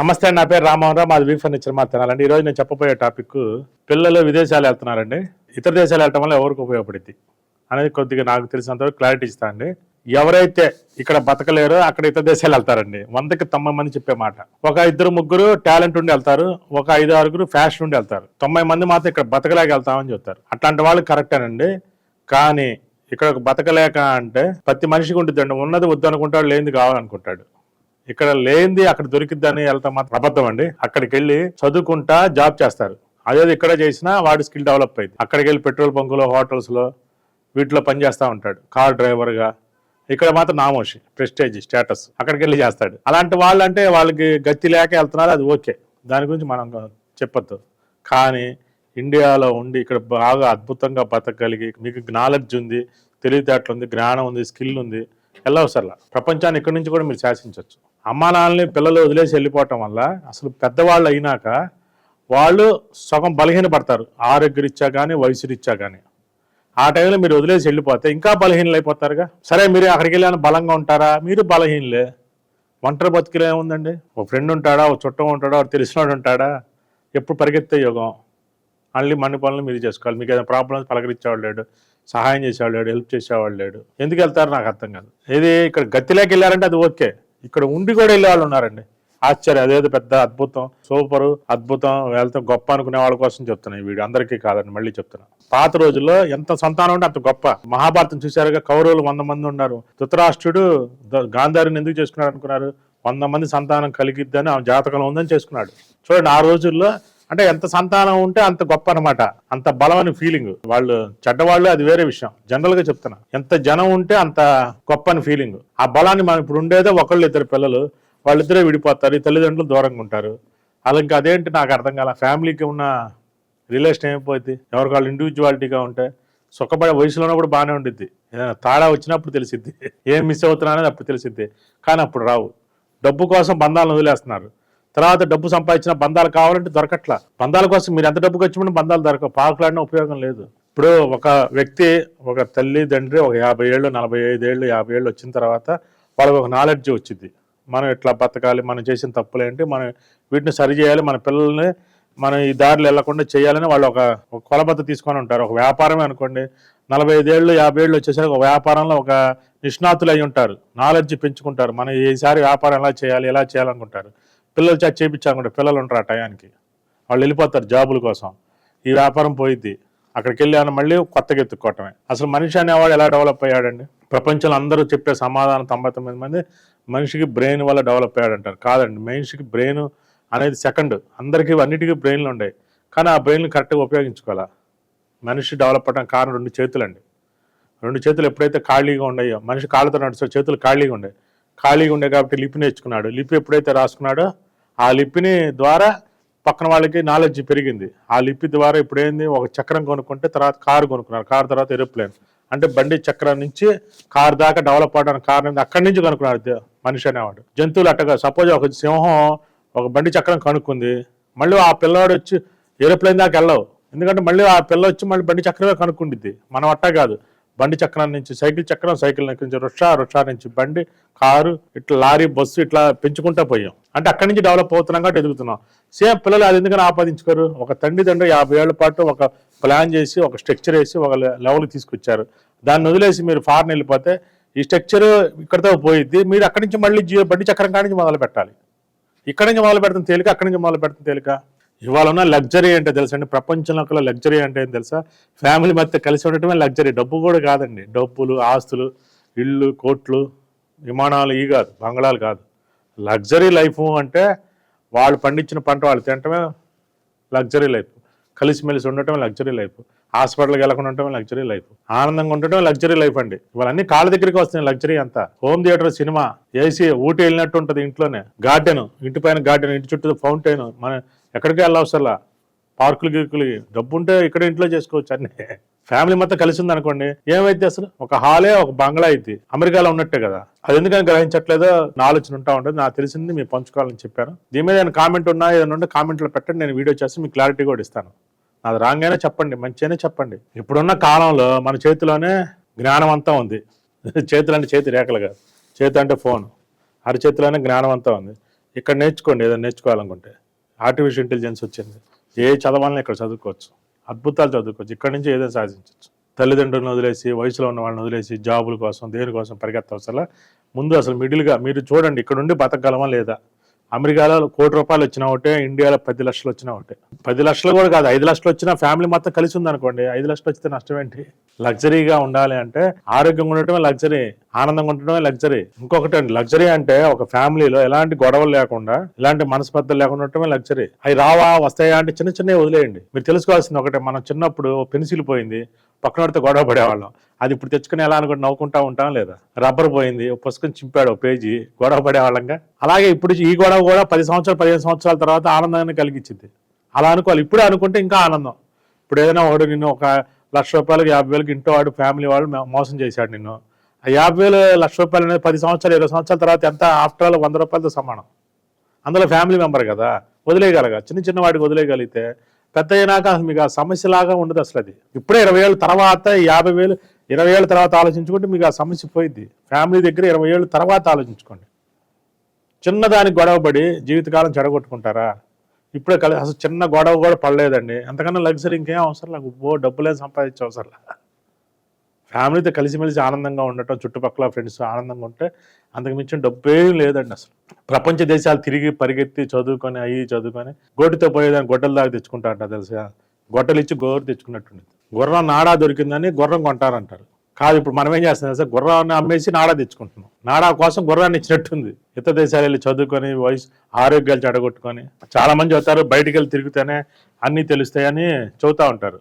నమస్తే నా పేరు రామోహన్ రావు. మాది వీ ఫర్నిచర్ మా ఈరోజు నేను చెప్పబోయే టాపిక్ పిల్లలు విదేశాలు వెళ్తున్నారండి. ఇతర దేశాలు వెళ్ళటం వల్ల ఎవరికి ఉపయోగపడుద్ది అనేది కొద్దిగా నాకు తెలిసినంతవరకు క్లారిటీ ఇస్తా అండి. ఎవరైతే ఇక్కడ బతకలేరో అక్కడ ఇతర దేశాలు వెళ్తారండి. వందకి తొంభై మంది చెప్పే మాట. ఒక ఇద్దరు ముగ్గురు టాలెంట్ ఉండి వెళ్తారు. ఒక ఐదు ఆరుగురు ఫ్యాషన్ ఉండి వెళ్తారు. తొంభై మంది మాత్రం ఇక్కడ బతకలేక వెళ్తామని చెప్తారు. అట్లాంటి వాళ్ళు కరెక్టేనండి కానీ ఇక్కడ ఒక బతకలేక అంటే ప్రతి మనిషికి ఉంటుందండి ఉన్నది వద్దు అనుకుంటాడు లేనిది కావాలనుకుంటాడు. ఇక్కడ లేనిది అక్కడ దొరికిద్దని వెళ్తాం మాత్రం అబద్ధం అండి. అక్కడికి వెళ్ళి చదువుకుంటా జాబ్ చేస్తారు. అదే ఇక్కడ చేసినా వాడి స్కిల్ డెవలప్ అయింది అక్కడికి వెళ్ళి పెట్రోల్ బంకులో హోటల్స్లో వీటిలో పనిచేస్తూ ఉంటాడు. కార్ డ్రైవర్గా. ఇక్కడ మాత్రం నామోషి ప్రెస్టేజ్ స్టేటస్ అక్కడికి వెళ్ళి చేస్తాడు. అలాంటి వాళ్ళు అంటే వాళ్ళకి గతి లేక వెళ్తున్నారు అది ఓకే. దాని గురించి మనం చెప్పొద్దు. కానీ ఇండియాలో ఉండి ఇక్కడ బాగా అద్భుతంగా బతకగలిగి మీకు నాలెడ్జ్ ఉంది తెలివితేటలు ఉంది జ్ఞానం ఉంది స్కిల్ ఉంది వెళ్ళవసరలా ప్రపంచాన్ని ఇక్కడి నుంచి కూడా మీరు శాసించవచ్చు అమ్మా నాన్నని పిల్లలు వదిలేసి వెళ్ళిపోవటం వల్ల అసలు పెద్దవాళ్ళు అయినాక వాళ్ళు సగం బలహీన పడతారు ఆరోగ్యరీత్యా కానీ వయసు రీత్యా కానీ ఆ టైంలో మీరు వదిలేసి వెళ్ళిపోతే ఇంకా బలహీనలు అయిపోతారుగా. సరే మీరు అక్కడికి వెళ్ళాను బలంగా ఉంటారా? మీరు బలహీనలే. ఒంటరి బతికిలో ఏముందండి? ఒక ఫ్రెండ్ ఉంటాడా? ఒక చుట్టం ఉంటాడా? ఒక తెలిసినోడు ఉంటాడా? ఎప్పుడు పరిగెత్తే యోగం? మళ్ళీ మన్ని పనులు మీరు చేసుకోవాలి. మీకు ఏదైనా ప్రాబ్లమ్స్ పలకరించేవాడు లేడు. సహాయం చేసేవాడు లేడు. హెల్ప్ చేసేవాడు లేడు. ఎందుకు వెళ్తారు నాకు అర్థం కాదు. ఇది ఇక్కడ గతిలోకి వెళ్ళారంటే అది ఓకే. ఇక్కడ ఉండి కూడా వెళ్ళే వాళ్ళు ఉన్నారండి. ఆశ్చర్యం. అదేదో పెద్ద అద్భుతం. సూపర్ అద్భుతం. వెళ్తే గొప్ప అనుకునే వాళ్ళ కోసం చెప్తున్నాయి వీడు అందరికీ కాదండి మళ్ళీ చెప్తున్నా. పాత రోజుల్లో ఎంత సంతానం ఉంటే అంత గొప్ప. మహాభారతం చూశారుగా కౌరవులు వంద మంది ఉన్నారు. ధృతరాష్ట్రుడు గాంధారిని ఎందుకు చేసుకున్నాడు అనుకున్నారు? వంద మంది సంతానం కలిగిద్దని ఆ జాతకంలో ఉందని చేసుకున్నాడు. చూడండి ఆ రోజుల్లో అంటే ఎంత సంతానం ఉంటే అంత గొప్ప అనమాట అంత బలం అని ఫీలింగ్ వాళ్ళు చెడ్డవాళ్ళు అది వేరే విషయం. జనరల్గా చెప్తున్నా. ఎంత జనం ఉంటే అంత గొప్ప అని ఫీలింగ్ ఆ బలాన్ని మనం ఇప్పుడు ఉండేదే ఒకళ్ళు ఇద్దరు పిల్లలు. వాళ్ళిద్దరే విడిపోతారు. ఈ తల్లిదండ్రులు దూరంగా ఉంటారు. అలా ఇంకా అదేంటి నాకు అర్థం కాల. ఫ్యామిలీకి ఉన్న రిలేషన్ ఏమైపోయింది ఎవరికి వాళ్ళు ఇండివిజువాలిటీగా ఉంటే సుఖపడే వయసులో కూడా బాగానే ఉండిద్ది. ఏదైనా తాడా వచ్చినప్పుడు తెలిసిద్ది. ఏం మిస్ అవుతున్నా అనేది అప్పుడు తెలిసిద్ది. కానీ అప్పుడు రావు. డబ్బు కోసం బంధాలను వదిలేస్తున్నారు. తర్వాత డబ్బు సంపాదించిన బంధాలు కావాలంటే దొరకట్లా. బంధాల కోసం మీరు ఎంత డబ్బు ఖర్చు బంధాలు దొరక పాకులాడిన ఉపయోగం లేదు. ఇప్పుడు ఒక వ్యక్తి ఒక తల్లి తండ్రి ఒక యాభై ఏళ్ళు నలభై ఐదు ఏళ్ళు యాభై ఏళ్ళు వచ్చిన తర్వాత వాళ్ళకి ఒక నాలెడ్జ్ వచ్చింది. మనం ఎట్లా బతకాలి? మనం చేసిన తప్పులేంటి మనం వీటిని సరి చేయాలి. మన పిల్లల్ని మనం ఈ దారిలో వెళ్ళకుండా చేయాలని వాళ్ళు ఒక ఒక కొలబద్ద తీసుకొని ఉంటారు. ఒక వ్యాపారమే అనుకోండి. నలభై ఐదేళ్ళు యాభై ఏళ్ళు వచ్చేసరికి ఒక వ్యాపారంలో ఒక నిష్ణాతులు అయి ఉంటారు. నాలెడ్జ్ పెంచుకుంటారు. మనం ఈసారి వ్యాపారం ఎలా చేయాలి? ఎలా చేయాలనుకుంటారు? పిల్లలు చేత చేయించాలనుకుంటారు పిల్లలు ఉంటారు ఆ టయానికి. వాళ్ళు వెళ్ళిపోతారు జాబుల కోసం. ఈ వ్యాపారం పోయిద్ది. అక్కడికి వెళ్ళాను మళ్ళీ కొత్తగా ఎత్తుక్కోవటమే. అసలు మనిషి అనేవాడు ఎలా డెవలప్ అయ్యాడండి? ప్రపంచంలో అందరూ చెప్పే సమాధానం తొంభై తొమ్మిది మంది మనిషికి బ్రెయిన్ వల్ల డెవలప్ అయ్యాడు అంటారు కాదండి మనిషికి బ్రెయిన్ అనేది సెకండ్. అందరికీ అన్నిటికీ బ్రెయిన్లు ఉన్నాయి కానీ ఆ బ్రెయిన్లు కరెక్ట్గా ఉపయోగించుకోవాలా? మనిషి డెవలప్ అవడానికి కారణం రెండు చేతులండి. రెండు చేతులు ఎప్పుడైతే ఖాళీగా ఉన్నాయో మనిషి కాళ్ళతో నడుచో చేతులు ఖాళీగా ఉండే. ఖాళీగా ఉండే కాబట్టి లిపి నేర్చుకున్నాడు. లిపి ఎప్పుడైతే రాసుకున్నాడో ఆ లిపిని ద్వారా పక్కన వాళ్ళకి నాలెడ్జ్ పెరిగింది. ఆ లిపి ద్వారా ఇప్పుడు ఏంది ఒక చక్రం కొనుక్కుంటే తర్వాత కారు కొనుక్కున్నారు. కారు తర్వాత ఏరోప్లేన్ అంటే బండి చక్రం నుంచి కారు దాకా డెవలప్ అవడానికి కారణం అక్కడి నుంచి కనుక్కున్నారు మనిషి అనేవాడు. జంతువులు అట్టగా సపోజ్ ఒక సింహం ఒక బండి చక్రం కనుక్కుంది. మళ్ళీ ఆ పిల్లవాడు వచ్చి ఏరోప్లేన్ దాకా వెళ్ళవు. ఎందుకంటే మళ్ళీ ఆ పిల్ల వచ్చి మళ్ళీ బండి చక్రమే కనుక్కుంటుంది మనం అట్టా కాదు. బండి చక్రం నుంచి సైకిల్ చక్రం సైకిల్ నుంచి రుషా రుషా నుంచి బండి కారు ఇట్లా లారీ బస్సు ఇట్లా పెంచుకుంటా పోయాం. అంటే అక్కడి నుంచి డెవలప్ అవుతున్నాం కాబట్టి ఎదుగుతున్నాం. సేమ్ పిల్లలు అది ఎందుకని ఆపాదించుకోరు? ఒక తండ్రి తండ్రి యాభై ఏళ్ళ పాటు ఒక ప్లాన్ చేసి ఒక స్ట్రక్చర్ వేసి ఒక లెవెల్కి తీసుకొచ్చారు. దాన్ని వదిలేసి మీరు ఫారెన్ వెళ్ళిపోతే ఈ స్ట్రక్చర్ ఇక్కడితో పోయిద్ది. మీరు అక్కడి నుంచి మళ్ళీ బండి చక్రం కాడి నుంచి మొదలు పెట్టాలి ఇక్కడి నుంచి మొదలు పెడతాం తేలిక అక్కడి నుంచి మొదలు పెడతాం తేలిక. ఇవాళ ఉన్న లగ్జరీ అంటే తెలుసా అండి? ప్రపంచంలో ఒక లగ్జరీ అంటే ఏం తెలుసా? ఫ్యామిలీ మధ్య కలిసి ఉండటమే లగ్జరీ డబ్బు కూడా కాదండి. డబ్బులు ఆస్తులు ఇళ్ళు కోట్లు విమానాలు ఇవి కాదు బంగళాలు కాదు. లగ్జరీ లైఫ్ అంటే వాళ్ళు పండించిన పంట వాళ్ళు తినటమే లగ్జరీ లైఫ్ కలిసిమెలిసి ఉండటం లగ్జరీ లైఫ్ హాస్పిటల్కి వెళ్ళకుండా ఉండటం లగ్జరీ లైఫ్ ఆనందంగా ఉండటం లగ్జరీ లైఫ్ అండి. ఇవన్నీ కాళ్ళ దగ్గరికి వస్తున్నాయి లగ్జరీ అంతా. Home theatre cinema AC Ooty వెళ్ళినట్టు ఉంటుంది ఇంట్లోనే. గార్డెన్ ఇంటి పైన గార్డెన్ ఇంటి చుట్టూ ఫౌంటైన్ మన ఎక్కడికి వెళ్ళవసరలా పార్కులు గిర్కులు డబ్బు ఉంటే ఇక్కడ ఇంట్లో చేసుకోవచ్చు అన్ని. ఫ్యామిలీ మొత్తం కలిసి ఉంది అనుకోండి ఏమైతే అసలు? ఒక హాలే ఒక బంగ్లా అయితే అమెరికాలో ఉన్నట్టే కదా. అది ఎందుకని గ్రహించట్లేదో నా ఆలోచన ఉంటా ఉంటుంది. నాకు తెలిసింది మీరు పంచుకోవాలని చెప్పాను దీని మీద కామెంట్ ఉన్నా ఏదైనా ఉంటే కామెంట్లో పెట్టండి. నేను వీడియో చేసి మీకు క్లారిటీ కూడా ఇస్తాను. నాది రాంగ్ అయినా చెప్పండి మంచి అయినా చెప్పండి. ఇప్పుడున్న కాలంలో మన చేతిలోనే జ్ఞానం అంతా ఉంది. చేతులు అంటే చేతి రేఖలు కాదు. చేతి అంటే ఫోన్. అరచేతిలోనే జ్ఞానం అంతా ఉంది. ఇక్కడ నేర్చుకోండి ఏదైనా నేర్చుకోవాలనుకుంటే. ఆర్టిఫిషియల్ ఇంటెలిజెన్స్ వచ్చింది. ఏ చదవాలని ఇక్కడ చదువుకోవచ్చు. అద్భుతాలు చదువుకోవచ్చు. ఇక్కడ నుంచి ఏదైనా సాధించవచ్చు తల్లిదండ్రులను వదిలేసి వయసులో ఉన్న వాళ్ళని వదిలేసి జాబుల కోసం దేనికోసం పరిగెత్తవసలా ముందు అసలు మిడిల్గా మీరు చూడండి ఇక్కడ ఉండి బతకగలమా లేదా? అమెరికాలో కోటి రూపాయలు వచ్చినా ఒకటే ఇండియాలో పది లక్షలు వచ్చినా ఒకటే. పది లక్షలు కూడా కాదు ఐదు లక్షలు వచ్చినా ఫ్యామిలీ మొత్తం కలిసి ఉందనుకోండి ఐదు లక్షలు వచ్చితే నష్టం ఏంటి? లగ్జరీగా ఉండాలి అంటే ఆరోగ్యంగా ఉండటమే లగ్జరీ ఆనందంగా ఉండటమే లగ్జరీ. ఇంకొకటి అండి లగ్జరీ అంటే ఒక ఫ్యామిలీలో ఎలాంటి గొడవలు లేకుండా ఎలాంటి మనస్పర్ధలు లేకుండా ఉండటమే లగ్జరీ. అవి రావా వస్తాయా అంటే చిన్న చిన్నవి వదిలేయండి. మీరు తెలుసుకోవాల్సింది ఒకటే మనం చిన్నప్పుడు పెన్సిల్ పోయింది పక్కనడితో గొడవ పడేవాళ్ళం. అది ఇప్పుడు తెచ్చుకుని ఎలా అనుకుంటే నవ్వుకుంటా ఉంటాం లేదా? రబ్బర్ పోయింది ఒక పుస్తకం చింపాడు ఒక పేజీ గొడవ పడేవాళ్ళంగా. అలాగే ఇప్పుడు ఈ గొడవ కూడా పది సంవత్సరాలు పదిహేను సంవత్సరాల తర్వాత ఆనందాన్ని కలిగించింది. అలా అనుకోవాలి. ఇప్పుడే అనుకుంటే ఇంకా ఆనందం. ఇప్పుడు ఏదైనా ఒకడు నిన్ను ఒక లక్ష రూపాయలకు యాభై వేలకు ఇంట్లో వాడు ఫ్యామిలీ వాడు మోసం చేశాడు నిన్ను. యాభై వేలు లక్ష రూపాయలు అనేది పది సంవత్సరాలు ఇరవై సంవత్సరాల తర్వాత ఎంత ఆఫ్టర్ ఆల్ వంద రూపాయలతో సమానం. అందులో ఫ్యామిలీ మెంబర్ కదా వదిలేయగలగా? చిన్న చిన్న వాటికి వదిలేయగలిగితే పెద్ద అయినాక అసలు మీకు ఆ సమస్యలాగా ఉండదు అసలు అది. ఇప్పుడే ఇరవై ఏళ్ళ తర్వాత యాభై వేలు ఇరవై ఏళ్ళ తర్వాత ఆలోచించుకుంటే మీకు ఆ సమస్య పోయింది ఫ్యామిలీ దగ్గర ఇరవై ఏళ్ళ తర్వాత ఆలోచించుకోండి. చిన్నదానికి గొడవపడి జీవితకాలం చెడగొట్టుకుంటారా? ఇప్పుడే కలి అసలు చిన్న గొడవ కూడా పడలేదండి. అంతకన్నా లగ్జరీ ఇంకేం అవసరం? లేకపో డబ్బులేం సంపాదించే అవసరం. లేదు ఫ్యామిలీతో కలిసిమెలిసి ఆనందంగా ఉండటం చుట్టుపక్కల ఫ్రెండ్స్ ఆనందంగా ఉంటే అంతకు మించిన డబ్బేం లేదండి అసలు. ప్రపంచ దేశాలు తిరిగి పరిగెత్తి చదువుకొని అయ్యి చదువుకొని గోటితో పోయేదాన్ని గొడ్డల దాకా తెచ్చుకుంటారంట తెలుసా? గొడ్డలు ఇచ్చి గోరు తెచ్చుకున్నట్టుంది గుర్రం నాడా దొరికిందని గుర్రం కొంటారంటారు. కాదు ఇప్పుడు మనం ఏం చేస్తున్నాం సార్ గుర్రాన్ని అమ్మేసి నాడా తెచ్చుకుంటున్నాం. నాడా కోసం గుర్రాన్ని ఇచ్చినట్టుంది. ఇతర దేశాలు వెళ్ళి చదువుకొని వయసు ఆరోగ్యాలు చెడగొట్టుకొని చాలామంది వస్తారు చెబుతారు బయటికి వెళ్ళి తిరిగితేనే అన్నీ తెలుస్తాయని చెబుతా ఉంటారు.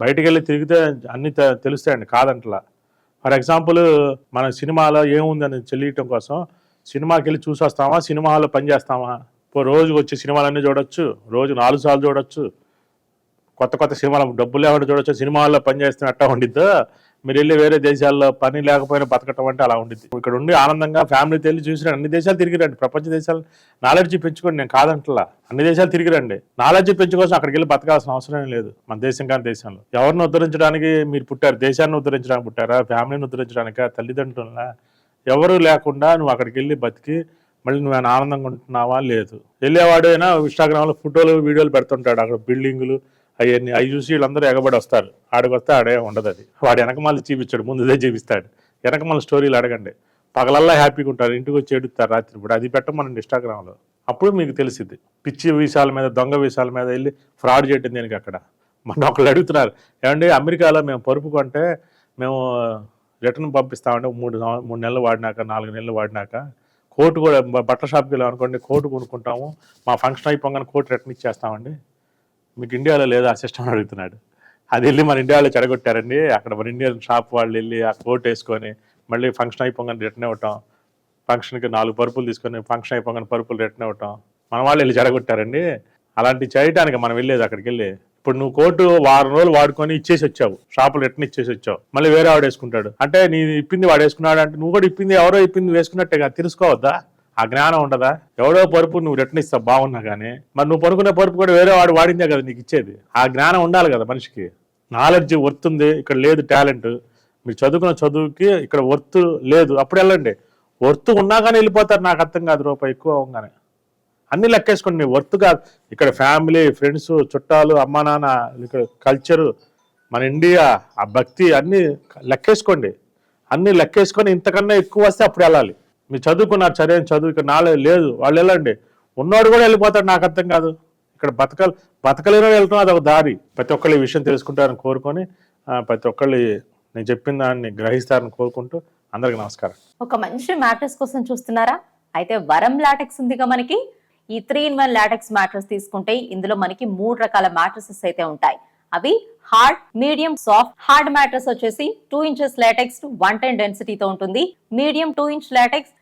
బయటికి వెళ్ళి తిరిగితే అన్ని తె- తెలుస్తాయండి కాదంటలా. ఫర్ ఎగ్జాంపుల్ మన సినిమాలో ఏముందని తెలియటం కోసం సినిమాకి వెళ్ళి చూసొస్తామా సినిమా హాల్లో పనిచేస్తామా ఇప్పుడు రోజు వచ్చే సినిమాలన్నీ చూడొచ్చు రోజు నాలుగు సార్లు చూడొచ్చు. కొత్త కొత్త సినిమాలు డబ్బులు లేకుండా చూడొచ్చు సినిమా హాల్లో పని అట్టా ఉండిద్దో? మీరు వెళ్ళి వేరే దేశాల్లో పని లేకపోయినా బతకటం అంటే అలా ఉండింది ఇక్కడ ఉండి ఆనందంగా ఫ్యామిలీతో వెళ్ళి చూసిన అన్ని దేశాలు తిరిగిరండి ప్రపంచ దేశాలు నాలెడ్జ్ పెంచుకోండి. నేను కాదంటలా. అన్ని దేశాలు తిరిగిరండి నాలెడ్జ్ పెంచుకోసం అక్కడికి వెళ్ళి బతకాల్సిన అవసరం లేదు. మన దేశం కానీ దేశంలో. ఎవరిని ఉద్ధరించడానికి మీరు పుట్టారు? దేశాన్ని ఉద్ధరించడానికి పుట్టారా? ఫ్యామిలీని ఉద్ధరించడానికా? తల్లిదండ్రుల ఎవరు లేకుండా నువ్వు అక్కడికి వెళ్ళి బతికి మళ్ళీ నువ్వు ఆనందంగా ఉంటున్నావా? లేదు. వెళ్ళేవాడైనా ఇన్స్టాగ్రామ్లో ఫోటోలు వీడియోలు పెడుతుంటాడు. అక్కడ బిల్డింగులు అవన్నీ అవి చూసి వీళ్ళందరూ ఎగబడి వస్తారు. ఆడికి వస్తే ఆడే ఉండదు అది. వాడు వెనకమాల చూపించాడు ముందుదే చూపిస్తాడు. వెనకమాల స్టోరీలు అడగండి. పగలల్లా హ్యాపీగా ఉంటారు ఇంటికి వచ్చి ఏడుస్తారు రాత్రి ఇప్పుడు అది పెట్టమనండి ఇన్స్టాగ్రామ్లో. అప్పుడు మీకు తెలిసింది పిచ్చి విషయాల మీద దొంగ విషయాల మీద వెళ్ళి ఫ్రాడ్ చేయడం దీనికి అక్కడ? మన ఒకళ్ళు అడుగుతున్నారు. ఏమండి అమెరికాలో మేము పరుపు కొంటే మేము రిటర్న్ పంపిస్తామంటే మూడు మూడు నెలలు వాడినాక నాలుగు నెలలు వాడినాక కోటు కూడా బట్టల షాప్కి వెళ్ళాం అనుకోండి కోటు కొనుక్కుంటాము. మా ఫంక్షన్ అయిపోగానే కోటు రిటర్న్ ఇచ్చేస్తామండి. మీకు ఇండియాలో లేదా ఆ సిస్టమ్ అడుగుతున్నాడు. అది వెళ్ళి మన ఇండియాలో చెడగొట్టారండి. అక్కడ మన ఇండియన్ షాప్ వాళ్ళు వెళ్ళి ఆ కోట్ వేసుకొని మళ్ళీ ఫంక్షన్ అయిపోగానే రిటర్న్ ఇవ్వటం ఫంక్షన్కి నాలుగు పరుపులు తీసుకొని ఫంక్షన్ అయిపోగానే పరుపులు రిటర్న్ ఇవ్వటం మన వాళ్ళు వెళ్ళి చెడగొట్టారండి. అలాంటివి చేయడానికి మనం వెళ్ళేది అక్కడికి వెళ్ళి. ఇప్పుడు నువ్వు కోటు వారం రోజులు వాడుకొని ఇచ్చేసి వచ్చావు. షాపులు రిటర్న్ ఇచ్చేసి వచ్చావు. మళ్ళీ వేరే వాడు వేసుకుంటాడు. అంటే నీ ఇప్పింది వాడు వేసుకున్నాడు అంటే నువ్వు కూడా ఇప్పింది ఎవరో ఇప్పింది వేసుకున్నట్టే కదా తెలుసుకోవద్దా? ఆ జ్ఞానం ఉండదా? ఎవడో పరుపు నువ్వు రిటర్న్ ఇస్తావు బాగున్నా కానీ మరి నువ్వు పడుకునే పరుపు కూడా వేరే వాడు వాడిందే కదా నీకు ఇచ్చేది. ఆ జ్ఞానం ఉండాలి కదా మనిషికి. నాలెడ్జ్ వర్త్ ఉంది ఇక్కడ లేదు టాలెంట్ మీరు చదువుకున్న చదువుకి ఇక్కడ వర్త్ లేదు. అప్పుడు వెళ్ళండి. వర్త్ ఉన్నా కానీ వెళ్ళిపోతారు. నాకు అర్థం కాదు రూపాయి ఎక్కువ అవగానే అన్ని లెక్కేసుకోండి. నీ వర్త్ కాదు. ఇక్కడ ఫ్యామిలీ ఫ్రెండ్స్ చుట్టాలు అమ్మా నాన్న ఇక్కడ కల్చరు మన ఇండియా ఆ భక్తి అన్నీ లెక్కేసుకోండి. అన్నీ లెక్కేసుకొని ఇంతకన్నా ఎక్కువ వస్తే అప్పుడు వెళ్ళాలి. మీరు చదువుకున్నారు సరైన చదువు ఇక్కడ నాలెడ్జ్ లేదు. వాళ్ళు వెళ్ళండి. ఉన్నోడు కూడా వెళ్ళిపోతాడు నాకు అర్థం కాదు. ఇక్కడ బతకలు బతకలేని వెళ్తున్నా అది ఒక దారి. ప్రతి ఒక్కళ్ళు ఈ విషయం తెలుసుకుంటారని కోరుకొని ప్రతి ఒక్కళ్ళు నేను చెప్పిన దాన్ని గ్రహిస్తారని కోరుకుంటూ అందరికీ నమస్కారం. ఒక మంచి మ్యాట్రెస్ కోసం చూస్తున్నారా? అయితే వరం లాటెక్స్ ఉందిగా మనకి. ఈ three in one latex mattress తీసుకుంటే ఇందులో మనకి మూడు రకాల మ్యాట్రసెస్ అయితే ఉంటాయి. అవి hard medium soft. Hard mattress వచ్చేసి two inches latex one ten డెన్సిటీతో ఉంటుంది. Medium two inch latex